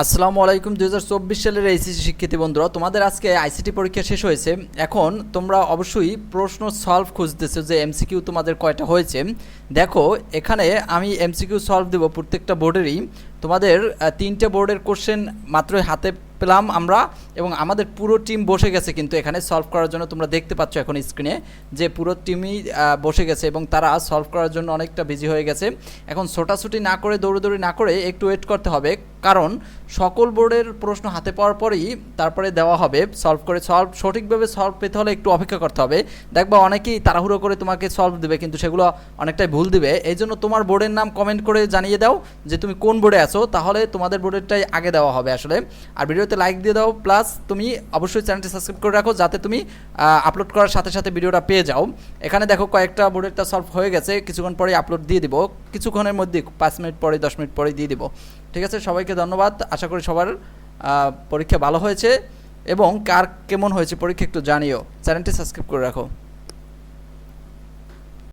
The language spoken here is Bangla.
আসসালামু আলাইকুম দু হাজার চব্বিশ সালের এইচএসসি শিক্ষার্থী বন্ধুরা, তোমাদের আজকে আইসিটি পরীক্ষা শেষ হয়েছে। এখন তোমরা অবশ্যই প্রশ্ন সলভ খুঁজতেছো যে এমসিকিউ তোমাদের কয়টা হয়েছে। দেখো, এখানে আমি এমসিকিউ সলভ দেবো প্রত্যেকটা বোর্ডেরই। তোমাদের তিনটে বোর্ডের কোশ্চেন মাত্রই হাতে পেলাম আমরা, এবং আমাদের পুরো টিম বসে গেছে কিন্তু এখানে সলভ করার জন্য তোমরা দেখতে পাচ্ছ এখন স্ক্রিনে যে পুরো টিমই বসে গেছে এবং তারা সলভ করার জন্য অনেকটা বিজি হয়ে গেছে। এখন ছোটাছুটি না করে, দৌড়োদৌড়ি না করে একটু ওয়েট করতে হবে। কারণ সকল বোর্ডের প্রশ্ন হাতে পাওয়ার পরেই তারপরে দেওয়া হবে সলভ করে সলভ সঠিকভাবে সলভ পেতে হলে একটু অপেক্ষা করতে হবে। দেখবা অনেকেই তাড়াহুড়ো করে তোমাকে সলভ দেবে, কিন্তু সেগুলো অনেকটাই ভুল দিবে। এই জন্য তোমার বোর্ডের নাম কমেন্ট করে জানিয়ে দাও যে তুমি কোন বোর্ডে আছো, তাহলে তোমাদের বোর্ডেরটাই আগে দেওয়া হবে আসলে। আর ভিডিওতে লাইক দিয়ে দাও প্লাস তুমি অবশ্যই চ্যানেলটি সাবস্ক্রাইব করে রাখো, যাতে তুমি আপলোড করার সাথে সাথে ভিডিওটা পেয়ে যাও। এখানে দেখো কয়েকটা বোর্ডেরটা সলভ হয়ে গেছে, কিছুক্ষণ পরে আপলোড দিয়ে দিব। কিছুক্ষণের মধ্যে পাঁচ মিনিট পরে, দশ মিনিট পরে দিয়ে দেবো। ঠিক আছে? সবাইকে ধন্যবাদ। আশা করি সবার পরীক্ষা ভালো হয়েছে এবং কার কেমন হয়েছে পরীক্ষা একটু জানিও। চ্যানেলটি সাবস্ক্রাইব করে রাখো।